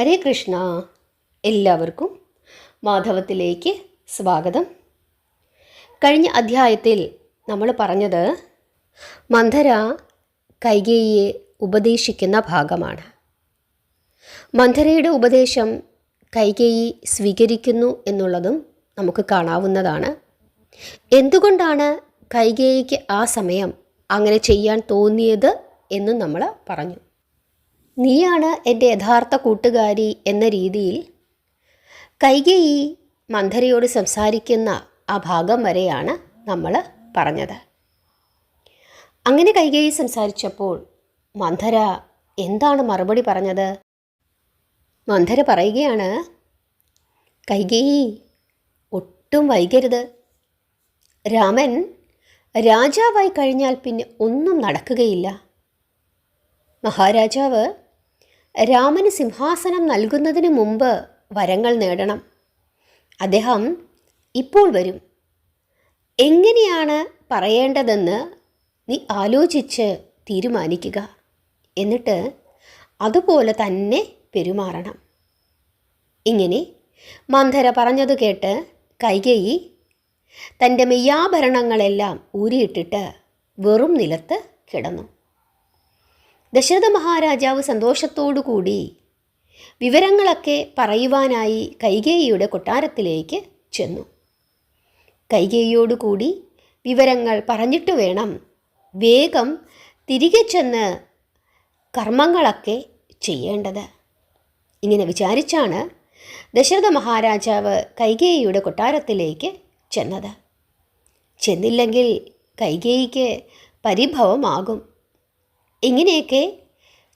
ഹരേ കൃഷ്ണ. എല്ലാവർക്കും മാധവത്തിലേക്ക് സ്വാഗതം. കഴിഞ്ഞ അധ്യായത്തിൽ നമ്മൾ പറഞ്ഞത് മന്ധര കൈകേയിയെ ഉപദേശിക്കുന്ന ഭാഗമാണ്. മന്ധരയുടെ ഉപദേശം കൈകേയി സ്വീകരിക്കുന്നു എന്നുള്ളതും നമുക്ക് കാണാവുന്നതാണ്. എന്തുകൊണ്ടാണ് കൈകേയിക്ക് ആ സമയം അങ്ങനെ ചെയ്യാൻ തോന്നിയത് എന്നും നമ്മൾ പറഞ്ഞു. നീയാണ് എന്റെ യഥാർത്ഥ കൂട്ടുകാരി എന്ന രീതിയിൽ കൈകേയി മന്ധരയോട് സംസാരിക്കുന്ന ആ ഭാഗം വരെയാണ് നമ്മൾ പറഞ്ഞത്. അങ്ങനെ കൈകേയി സംസാരിച്ചപ്പോൾ മന്ധര എന്താണ് മറുപടി പറഞ്ഞത്? മന്ധര പറയുകയാണ് കൈകേയി ഒട്ടും വൈകരുത്. രാമൻ രാജാവായി കഴിഞ്ഞാൽ പിന്നെ ഒന്നും നടക്കുകയില്ല. മഹാരാജാവ് രാമന് സിംഹാസനം നൽകുന്നതിന് മുമ്പ് വരങ്ങൾ നേടണം. അദ്ദേഹം ഇപ്പോൾ വരും. എങ്ങനെയാണ് പറയേണ്ടതെന്ന് നീ ആലോചിച്ച് തീരുമാനിക്കുക. എന്നിട്ട് അതുപോലെ തന്നെ പെരുമാറണം. ഇങ്ങനെ മന്ധര പറഞ്ഞത് കേട്ട് കൈകേയി തന്റെ മെയ്യാഭരണങ്ങളെല്ലാം ഊരിയിട്ടിട്ട് വെറും നിലത്ത് കിടന്നു. ദശരഥ മഹാരാജാവ് സന്തോഷത്തോടു കൂടി വിവരങ്ങളൊക്കെ പറയുവാനായി കൈകേയിയുടെ കൊട്ടാരത്തിലേക്ക് ചെന്നു. കൈകേയിയോടുകൂടി വിവരങ്ങൾ പറഞ്ഞിട്ട് വേണം വേഗം തിരികെ ചെന്ന് കർമ്മങ്ങളൊക്കെ ചെയ്യേണ്ടത്. ഇങ്ങനെ വിചാരിച്ചാണ് ദശരഥ മഹാരാജാവ് കൈകേയിയുടെ കൊട്ടാരത്തിലേക്ക് ചെന്നത്. ചെന്നില്ലെങ്കിൽ കൈകേയിക്ക് പരിഭവമാകും. ഇങ്ങനെയൊക്കെ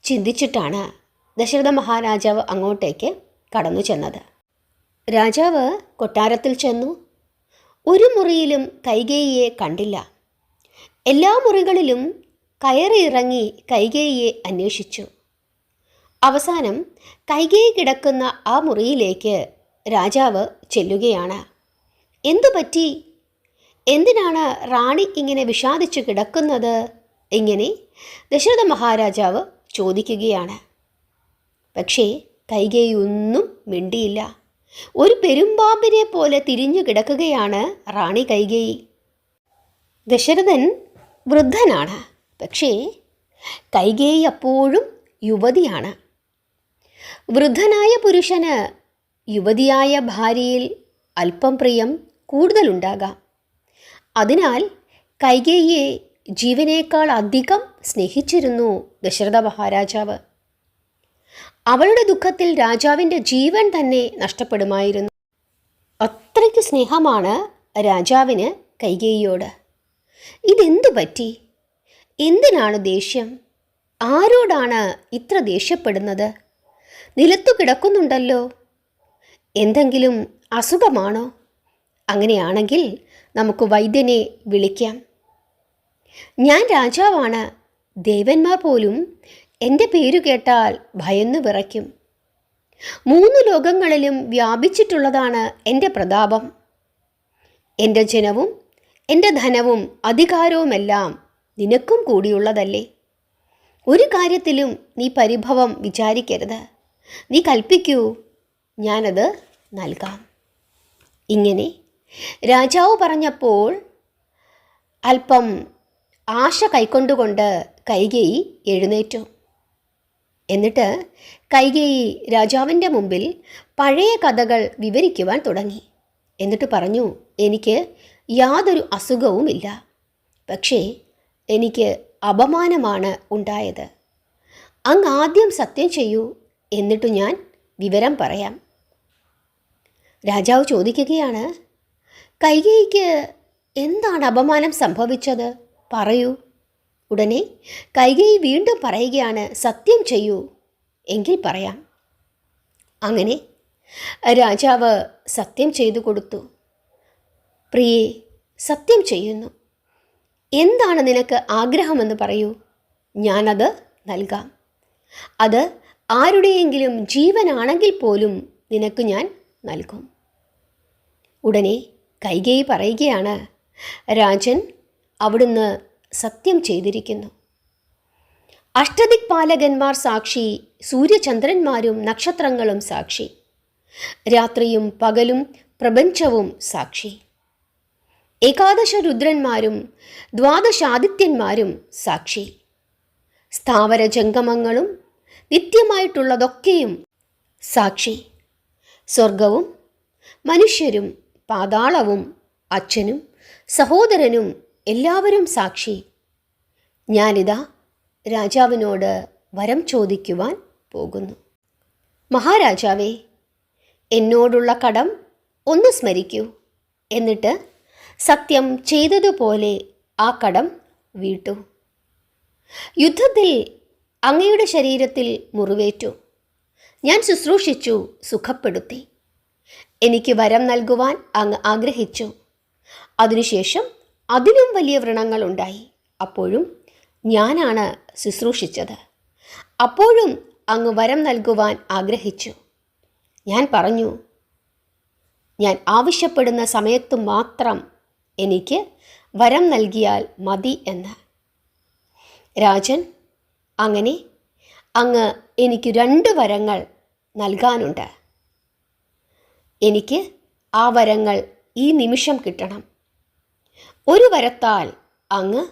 ചിന്തിച്ചിട്ടാണ് ദശരഥ മഹാരാജാവ് അങ്ങോട്ടേക്ക് കടന്നു ചെന്നത്. രാജാവ് കൊട്ടാരത്തിൽ ചെന്നു. ഒരു മുറിയിലും കൈകേയിയെ കണ്ടില്ല. എല്ലാ മുറികളിലും കയറിയിറങ്ങി കൈകേയിയെ അന്വേഷിച്ചു. അവസാനം കൈകേയി കിടക്കുന്ന ആ മുറിയിലേക്ക് രാജാവ് ചെല്ലുകയാണ്. എന്തു പറ്റി എന്തിനാണ് റാണി ഇങ്ങനെ വിഷാദിച്ചു കിടക്കുന്നത്? ഇങ്ങനെ ദശരഥ മഹാരാജാവ് ചോദിക്കുകയാണ്. പക്ഷേ കൈകേയൊന്നും മിണ്ടിയില്ല. ഒരു പെരുമ്പാമ്പിനെ പോലെ തിരിഞ്ഞു കിടക്കുകയാണ് റാണി കൈകേയി. ദശരഥൻ വൃദ്ധനാണ്. പക്ഷേ കൈകേയി അപ്പോഴും യുവതിയാണ്. വൃദ്ധനായ പുരുഷന് യുവതിയായ ഭാര്യയിൽ അല്പം പ്രിയം കൂടുതലുണ്ടാകാം. അതിനാൽ കൈകേയിയെ ജീവനേക്കാൾ അധികം സ്നേഹിച്ചിരുന്നു ദശരഥ മഹാരാജാവ്. അവളുടെ ദുഃഖത്തിൽ രാജാവിന്റെ ജീവൻ തന്നെ നഷ്ടപ്പെടുമായിരുന്നു. അത്രയ്ക്ക് സ്നേഹമാണ് രാജാവിന് കൈകേയിയോട്. ഇതെന്തു പറ്റി? എന്തിനാണ് ദേഷ്യം? ആരോടാണ് ഇത്ര ദേഷ്യപ്പെടുന്നത്? നിലത്തു കിടക്കുന്നുണ്ടല്ലോ. എന്തെങ്കിലും അസുഖമാണോ? അങ്ങനെയാണെങ്കിൽ നമുക്ക് വൈദ്യനെ വിളിക്കാം. ഞാൻ രാജാവാണ്. ദേവന്മാർ പോലും എന്റെ പേരു കേട്ടാൽ ഭയന്നു വിറയ്ക്കും. മൂന്ന് ലോകങ്ങളിലും വ്യാപിച്ചിട്ടുള്ളതാണ് എന്റെ പ്രതാപം. എന്റെ ജനവും എന്റെ ധനവും അധികാരവുമെല്ലാം നിനക്കും കൂടിയുള്ളതല്ലേ? ഒരു കാര്യത്തിലും നീ പരിഭവം വിചാരിക്കരുത്. നീ കൽപ്പിക്കൂ ഞാനത് നൽകാം. ഇങ്ങനെ രാജാവ് പറഞ്ഞപ്പോൾ അല്പം ആശ കൈക്കൊണ്ടുകൊണ്ട് കൈകേയി എഴുന്നേറ്റു. എന്നിട്ട് കൈകേയി രാജാവിന്റെ മുമ്പിൽ പഴയ കഥകൾ വിവരിക്കുവാൻ തുടങ്ങി. എന്നിട്ട് പറഞ്ഞു എനിക്ക് യാതൊരു അസുഖവുമില്ല. പക്ഷേ എനിക്ക് അപമാനമാണ് ഉണ്ടായത്. അങ്ങ് ആദ്യം സത്യം ചെയ്യൂ എന്നിട്ട് ഞാൻ വിവരം പറയാം രാജാവ് ചോദിക്കുകയാണ് കൈകേയിക്ക് എന്താണ് അപമാനം സംഭവിച്ചത്? പറയൂ. ഉടനെ കൈകൈ വീണ്ടും പറയുകയാണ് സത്യം ചെയ്യൂ. എങ്കിൽ പറയാം. അങ്ങനെ രാജാവ് സത്യം ചെയ്തു കൊടുത്തു. പ്രിയെ സത്യം ചെയ്യുന്നു. എന്താണ് നിനക്ക് ആഗ്രഹമെന്ന് പറയൂ. ഞാനത് നൽകാം. അത് ആരുടെയെങ്കിലും ജീവനാണെങ്കിൽ പോലും നിനക്ക് ഞാൻ നൽകും. ഉടനെ കൈകേയി പറയുകയാണ് രാജൻ അവിടുന്ന് സത്യം ചെയ്തിരിക്കുന്നു. അഷ്ടദിക്പാലകന്മാർ സാക്ഷി സൂര്യചന്ദ്രന്മാരും നക്ഷത്രങ്ങളും സാക്ഷി. രാത്രിയും പകലും പ്രപഞ്ചവും സാക്ഷി. ഏകാദശ രുദ്രന്മാരും ദ്വാദശാദിത്യന്മാരും സാക്ഷി. സ്ഥാവര ജംഗമങ്ങളും നിത്യമായിട്ടുള്ളതൊക്കെയും സാക്ഷി. സ്വർഗവും മനുഷ്യരും പാതാളവും അച്ഛനും സഹോദരനും എല്ലാവരും സാക്ഷി. ഞാനിതാ രാജാവിനോട് വരം ചോദിക്കുവാൻ പോകുന്നു. മഹാരാജാവേ എന്നോടുള്ള കടം ഒന്ന് സ്മരിക്കൂ. എന്നിട്ട് സത്യം ചെയ്തതുപോലെ ആ കടം വീട്ടു. യുദ്ധത്തിൽ അങ്ങയുടെ ശരീരത്തിൽ മുറിവേറ്റു. ഞാൻ ശുശ്രൂഷിച്ചു സുഖപ്പെടുത്തി. എനിക്ക് വരം നൽകുവാൻ അങ്ങ് ആഗ്രഹിച്ചു. അതിനുശേഷം അതിലും വലിയ വ്രണങ്ങളുണ്ടായി. അപ്പോഴും ഞാനാണ് ശുശ്രൂഷിച്ചത്. അപ്പോഴും അങ്ങ് വരം നൽകുവാൻ ആഗ്രഹിച്ചു. ഞാൻ പറഞ്ഞു ഞാൻ ആവശ്യപ്പെടുന്ന സമയത്ത് മാത്രം എനിക്ക് വരം നൽകിയാൽ മതി എന്ന്. രാജൻ അങ്ങനെ അങ്ങ് എനിക്ക് രണ്ട് വരങ്ങൾ നൽകാനുണ്ട്. എനിക്ക് ആ വരങ്ങൾ ഈ നിമിഷം കിട്ടണം. ഒരു വരത്താൽ അങ്ങ്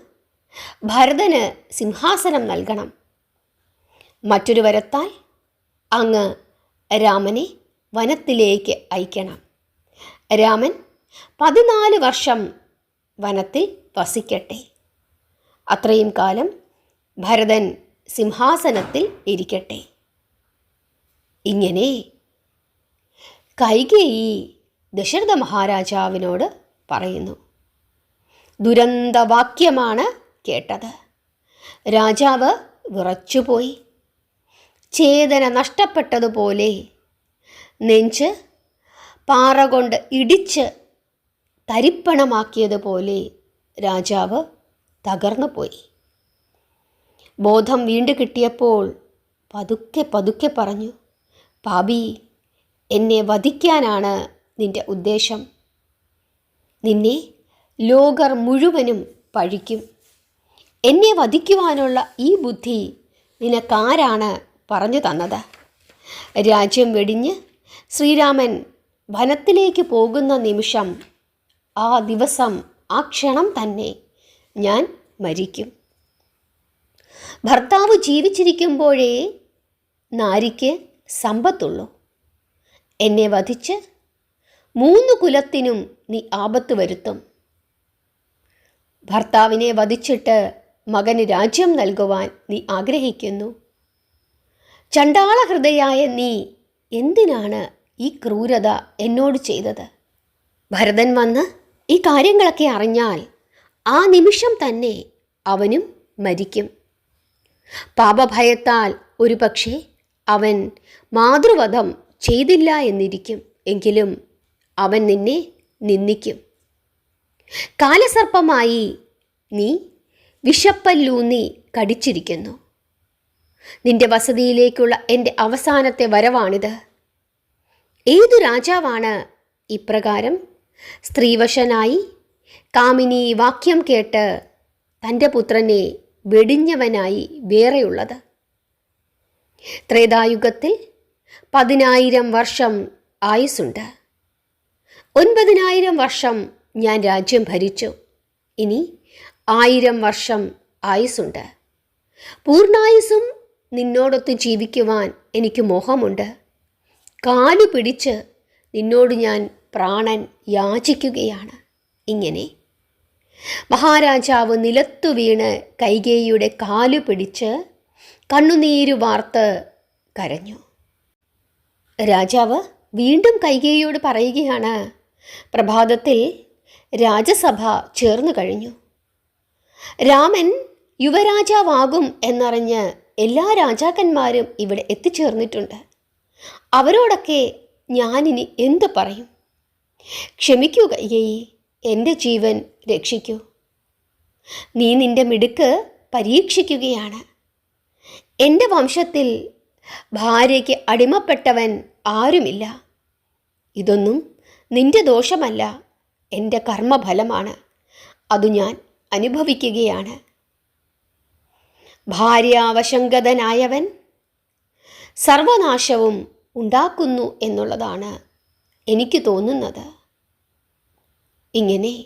ഭരതന് സിംഹാസനം നൽകണം. മറ്റൊരു വരത്താൽ അങ്ങ് രാമനെ വനത്തിലേക്ക് അയക്കണം. രാമൻ പതിനാല് വർഷം വനത്തിൽ വസിക്കട്ടെ. അത്രയും കാലം ഭരതൻ സിംഹാസനത്തിൽ ഇരിക്കട്ടെ. ഇങ്ങനെ കൈകേയി ദശരഥ മഹാരാജാവിനോട് പറയുന്നു. ദുരന്തവാക്യമാണ് കേട്ടത്. രാജാവ് വിറച്ചുപോയി. ചേതന നഷ്ടപ്പെട്ടതുപോലെ നെഞ്ച് പാറ കൊണ്ട് ഇടിച്ച് തരിപ്പണമാക്കിയതുപോലെ രാജാവ് തകർന്നു പോയി ബോധം വീണ്ടു കിട്ടിയപ്പോൾ പതുക്കെ പതുക്കെ പറഞ്ഞു പാപി എന്നെ വധിക്കാനാണ് നിന്റെ ഉദ്ദേശം. നിന്നെ ലോകർ മുഴുവനും പഴിക്കും. എന്നെ വധിക്കുവാനുള്ള ഈ ബുദ്ധി നിനക്കാരാണ് പറഞ്ഞു തന്നത്. രാജ്യം വെടിഞ്ഞ് ശ്രീരാമൻ വനത്തിലേക്ക് പോകുന്ന നിമിഷം ആ ദിവസം ആ ക്ഷണം തന്നെ ഞാൻ മരിക്കും. ഭർത്താവ് ജീവിച്ചിരിക്കുമ്പോഴേ നാരിക്ക് സമ്പത്തുള്ളൂ. എന്നെ വധിച്ച് മൂന്ന് കുലത്തിനും നീ ആപത്ത് വരുത്തും. ഭർത്താവിനെ വധിച്ചിട്ട് മകന് രാജ്യം നൽകുവാൻ നീ ആഗ്രഹിക്കുന്നു. ചണ്ടാള ഹൃദയായ നീ എന്തിനാണ് ഈ ക്രൂരത എന്നോട് ചെയ്തത്? ഭരതൻ വന്ന് ഈ കാര്യങ്ങളൊക്കെ അറിഞ്ഞാൽ ആ നിമിഷം തന്നെ അവനും മരിക്കും. പാപഭയത്താൽ ഒരു പക്ഷേ അവൻ മാതൃവധം ചെയ്തില്ല എന്നിരിക്കും. എങ്കിലും അവൻ നിന്നെ നിന്ദിക്കും. കാലസർപ്പമായി നീ വിഷപ്പല്ലൂന്നി കടിച്ചിരിക്കുന്നു. നിന്റെ വസതിയിലേക്കുള്ള എന്റെ അവസാനത്തെ വരവാണിത്. ഏതു രാജാവാണ് ഇപ്രകാരം സ്ത്രീവശനായി കാമിനി വാക്യം കേട്ട് തന്റെ പുത്രനെ വെടിഞ്ഞവനായി വേറെയുള്ളത്? ത്രേതായുഗത്തിൽ പതിനായിരം വർഷം ആയുസ്സുണ്ട്. ഒൻപതിനായിരം വർഷം ഞാൻ രാജ്യം ഭരിച്ചു. ഇനി ആയിരം വർഷം ആയുസ്സുണ്ട്. പൂർണായുസും നിന്നോടൊത്ത് ജീവിക്കുവാൻ എനിക്ക് മോഹമുണ്ട്. കാലു പിടിച്ച് നിന്നോട് ഞാൻ പ്രാണൻ യാചിക്കുകയാണ്. ഇങ്ങനെ മഹാരാജാവ് നിലത്തു വീണ് കൈകേയിയുടെ കാലു പിടിച്ച് കണ്ണുനീരു വാർത്ത് കരഞ്ഞു. രാജാവ് വീണ്ടും കൈകേയിയോട് പറയുകയാണ് പ്രഭാതത്തിൽ രാജസഭ ചേർന്നു കഴിഞ്ഞു. രാമൻ യുവരാജാവാകും എന്നറിഞ്ഞ് എല്ലാ രാജാക്കന്മാരും ഇവിടെ എത്തിച്ചേർന്നിട്ടുണ്ട്. അവരോടൊക്കെ ഞാനിനി എന്തു പറയും? ക്ഷമിക്കൂ കൈകേയി എന്റെ ജീവൻ രക്ഷിക്കൂ. നീ നിന്റെ മിടുക്ക് പരീക്ഷിക്കുകയാണ്. എന്റെ വംശത്തിൽ ഭാര്യയ്ക്ക് അടിമപ്പെട്ടവൻ ആരുമില്ല. ഇതൊന്നും നിന്റെ ദോഷമല്ല. എന്റെ കർമ്മഫലമാണ്. അതു ഞാൻ അനുഭവിക്കുകയാണ്. ഭാര്യാവശങ്കതനായവൻ സർവനാശവും ഉണ്ടാക്കുന്നു എന്നുള്ളതാണ് എനിക്ക് തോന്നുന്നത്. ഇങ്ങനെ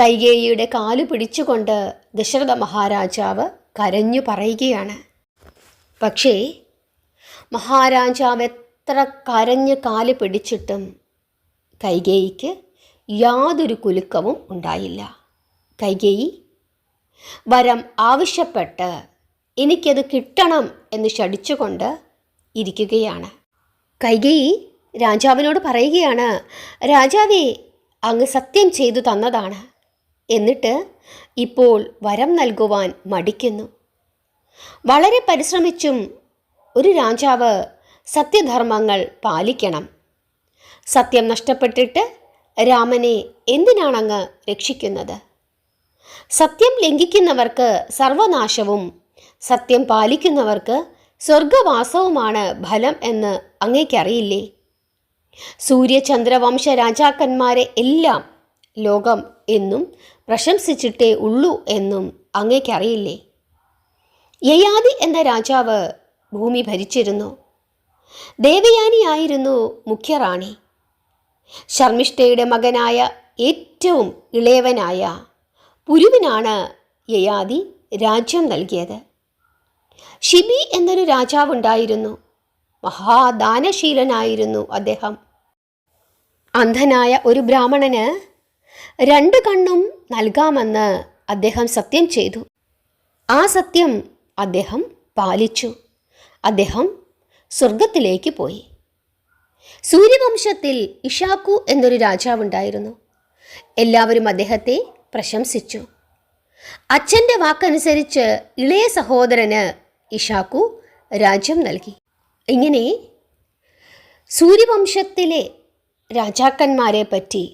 കൈകേയിയുടെ കാലു പിടിച്ചുകൊണ്ട് ദശരഥ മഹാരാജാവ് കരഞ്ഞു പറയുകയാണ്. പക്ഷേ മഹാരാജാവ് എത്ര കരഞ്ഞ് കാൽ പിടിച്ചിട്ടും കൈകേയിക്ക് യാതൊരു കുലുക്കവും ഉണ്ടായില്ല. കൈകേയി വരം ആവശ്യപ്പെട്ട് എനിക്കത് കിട്ടണം എന്ന് ശടിച്ചുകൊണ്ട് ഇരിക്കുകയാണ്. കൈകേയി രാജാവിനോട് പറയുകയാണ് രാജാവേ അങ്ങ് സത്യം ചെയ്തു തന്നതാണ്. എന്നിട്ട് ഇപ്പോൾ വരം നൽകുവാൻ മടിക്കുന്നു. വളരെ പരിശ്രമിച്ചും ഒരു രാജാവ് സത്യധർമ്മങ്ങൾ പാലിക്കണം. സത്യം നഷ്ടപ്പെട്ടിട്ട് രാമനെ എന്തിനാണങ്ങ് രക്ഷിക്കുന്നത്? സത്യം ലംഘിക്കുന്നവർക്ക് സർവനാശവും സത്യം പാലിക്കുന്നവർക്ക് സ്വർഗവാസവുമാണ് ഫലം എന്ന് അങ്ങേക്കറിയില്ലേ? സൂര്യചന്ദ്രവംശ രാജാക്കന്മാരെ എല്ലാം ലോകം എന്നും പ്രശംസിച്ചിട്ടേ ഉള്ളൂ എന്നും അങ്ങേക്കറിയില്ലേ? യയാതി എന്ന രാജാവ് ഭൂമി ഭരിച്ചിരുന്നു. ദേവയാനിയായിരുന്നു മുഖ്യറാണി. ശർമ്മിഷ്ഠയുടെ മകനായ ഏറ്റവും ഇളയവനായ പുരുവിനാണ് യയാതി രാജ്യം നൽകിയത്. ഷിബി എന്നൊരു രാജാവുണ്ടായിരുന്നു. മഹാദാനശീലനായിരുന്നു അദ്ദേഹം. അന്ധനായ ഒരു ബ്രാഹ്മണന് രണ്ട് കണ്ണും നൽകാമെന്ന് അദ്ദേഹം സത്യം ചെയ്തു. ആ സത്യം അദ്ദേഹം പാലിച്ചു. അദ്ദേഹം സ്വർഗത്തിലേക്ക് പോയി. സൂര്യവംശത്തിൽ ഇഷാക്കു എന്നൊരു രാജാവുണ്ടായിരുന്നു. എല്ലാവരും അദ്ദേഹത്തെ പ്രശംസിച്ചു. അച്ഛന്റെ വാക്കനുസരിച്ച് ഇളയ സഹോദരന് ഇഷാക്കു രാജ്യം നൽകി. ഇങ്ങനെ സൂര്യവംശത്തിലെ രാജാക്കന്മാരെ പറ്റി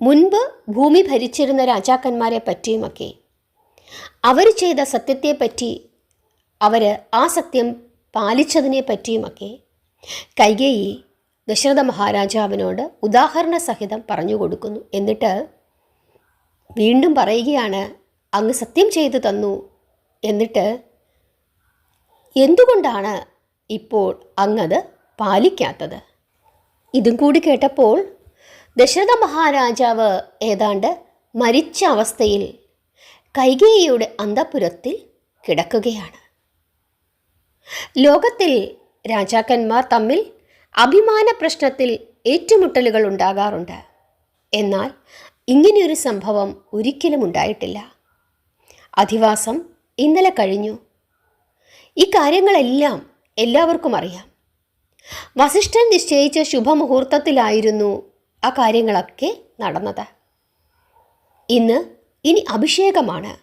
മുൻപ് ഭൂമി ഭരിച്ചിരുന്ന രാജാക്കന്മാരെ പറ്റിയുമൊക്കെ അവർ ചെയ്ത സത്യത്തെപ്പറ്റി അവർ ആ സത്യം പാലിച്ചതിനെ പറ്റിയുമൊക്കെ കൈകേയി ദശരഥ മഹാരാജാവിനോട് ഉദാഹരണ സഹിതം പറഞ്ഞു കൊടുക്കുന്നു. എന്നിട്ട് വീണ്ടും പറയുകയാണ് അങ്ങ് സത്യം ചെയ്തു തന്നു. എന്നിട്ട് എന്തുകൊണ്ടാണ് ഇപ്പോൾ അങ്ങത് പാലിക്കാത്തത്? ഇതും കൂടി കേട്ടപ്പോൾ ദശരഥ മഹാരാജാവ് ഏതാണ്ട് മരിച്ച അവസ്ഥയിൽ കൈകേയിയുടെ അന്തപുരത്തിൽ കിടക്കുകയാണ്. ലോകത്തിൽ രാജാക്കന്മാർ തമ്മിൽ അഭിമാന പ്രശ്നത്തിൽ ഏറ്റുമുട്ടലുകൾ ഉണ്ടാകാറുണ്ട്. എന്നാൽ ഇങ്ങനെയൊരു സംഭവം ഒരിക്കലും ഉണ്ടായിട്ടില്ല. അധിവാസം ഇന്നലെ കഴിഞ്ഞു. ഈ കാര്യങ്ങളെല്ലാം എല്ലാവർക്കും അറിയാം. വസിഷ്ഠൻ നിശ്ചയിച്ച ശുഭമുഹൂർത്തത്തിലായിരുന്നു ആ കാര്യങ്ങളൊക്കെ നടന്നത്. ഇന്ന് ഇനി അഭിഷേകമാണ്.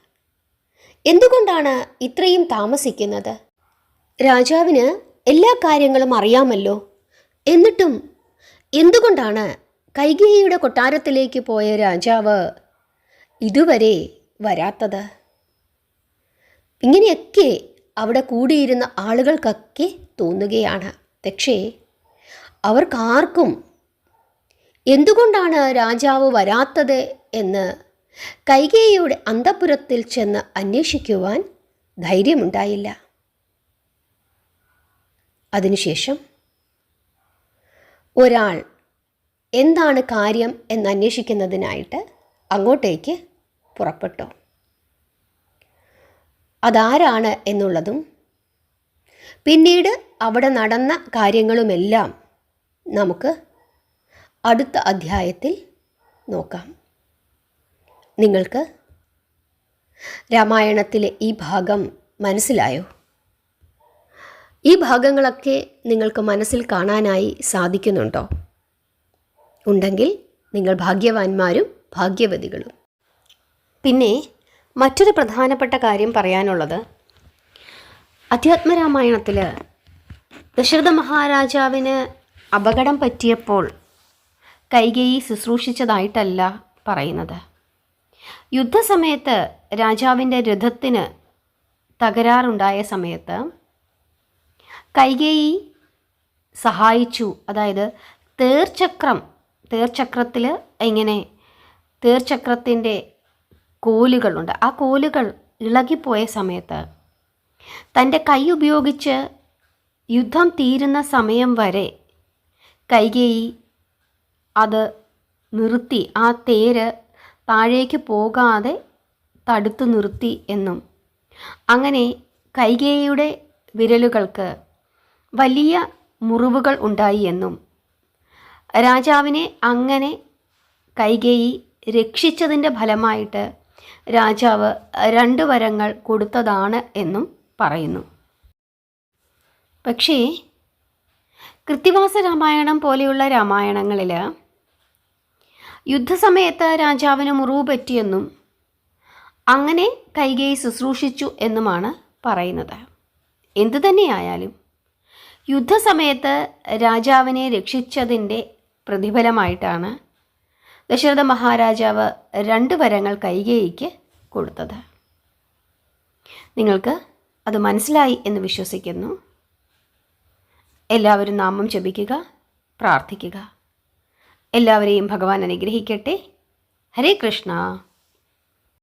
എന്തുകൊണ്ടാണ് ഇത്രയും താമസിക്കുന്നത്? രാജാവിന് എല്ലാ കാര്യങ്ങളും അറിയാമല്ലോ. എന്നിട്ടും എന്തുകൊണ്ടാണ് കൈകേയിയുടെ കൊട്ടാരത്തിലേക്ക് പോയ രാജാവ് ഇതുവരെ വരാത്തത്? ഇങ്ങനെയൊക്കെ അവിടെ കൂടിയിരുന്ന ആളുകൾക്കൊക്കെ തോന്നുകയാണ്. പക്ഷേ അവർക്കാർക്കും എന്തുകൊണ്ടാണ് രാജാവ് വരാത്തത് എന്ന് കൈകേയിയുടെ അന്തപുരത്തിൽ ചെന്ന് അന്വേഷിക്കുവാൻ ധൈര്യമുണ്ടായില്ല. അതിനുശേഷം ഒരാൾ എന്താണ് കാര്യം എന്ന് അന്വേഷിക്കുന്നതിനായിട്ട് അങ്ങോട്ടേക്ക് പുറപ്പെട്ടു. അതാരാണ് എന്നുള്ളതും പിന്നീട് അവിടെ നടന്ന കാര്യങ്ങളുമെല്ലാം നമുക്ക് അടുത്ത അധ്യായത്തിൽ നോക്കാം. നിങ്ങൾക്ക് രാമായണത്തിലെ ഈ ഭാഗം മനസ്സിലായോ? ഈ ഭാഗങ്ങളൊക്കെ നിങ്ങൾക്ക് മനസ്സിൽ കാണാനായി സാധിക്കുന്നുണ്ടോ? ഉണ്ടെങ്കിൽ നിങ്ങൾ ഭാഗ്യവാന്മാരും ഭാഗ്യവതികളും. പിന്നെ മറ്റൊരു പ്രധാനപ്പെട്ട കാര്യം പറയാനുള്ളത് അധ്യാത്മരാമായണത്തിൽ ദശരഥ മഹാരാജാവിന് അപകടം പറ്റിയപ്പോൾ കൈകേയി ശുശ്രൂഷിച്ചതായിട്ടല്ല പറയുന്നത്. യുദ്ധസമയത്ത് രാജാവിന്റെ രഥത്തിന് തകരാറുണ്ടായ സമയത്ത് കൈകേയി സഹായിച്ചു. അതായത് തേർചക്രം തേർചക്രത്തിൽ ഇങ്ങനെ തേർചക്രത്തിന്റെ കോലുകളുണ്ട്. ആ കോലുകൾ ഇളകിപ്പോയ സമയത്ത് തന്റെ കൈ ഉപയോഗിച്ച് യുദ്ധം തീരുന്ന സമയം വരെ കൈകേയി അത് നിർത്തി. ആ തേര് താഴേക്ക് പോകാതെ തടുത്തു നിർത്തി എന്നും. അങ്ങനെ കൈകേയിയുടെ വിരലുകൾക്ക് വലിയ മുറിവുകൾ ഉണ്ടായി എന്നും രാജാവിനെ അങ്ങനെ കൈകേയി രക്ഷിച്ചതിന്റെ ഫലമായിട്ട് രാജാവ് രണ്ട് വരങ്ങൾ കൊടുത്തതാണ് എന്നും പറയുന്നു. പക്ഷേ കൃത്തിവാസ രാമായണം പോലെയുള്ള രാമായണങ്ങളിൽ യുദ്ധസമയത്ത് രാജാവിന് മുറിവ് പറ്റിയെന്നും അങ്ങനെ കൈകേയി ശുശ്രൂഷിച്ചു എന്നുമാണ് പറയുന്നത്. എന്തു തന്നെയായാലും യുദ്ധസമയത്ത് രാജാവിനെ രക്ഷിച്ചതിന്റെ പ്രതിഫലമായിട്ടാണ് ദശരഥ മഹാരാജാവ് രണ്ട് വരങ്ങൾ കൈകേയിക്ക് കൊടുത്തത്. നിങ്ങൾക്ക് അത് മനസ്സിലായി എന്ന് വിശ്വസിക്കുന്നു. എല്ലാവരും നാമം ജപിക്കുക പ്രാർത്ഥിക്കുക. എല്ലാവരെയും ഭഗവാൻ അനുഗ്രഹിക്കട്ടെ. ഹരേ കൃഷ്ണ.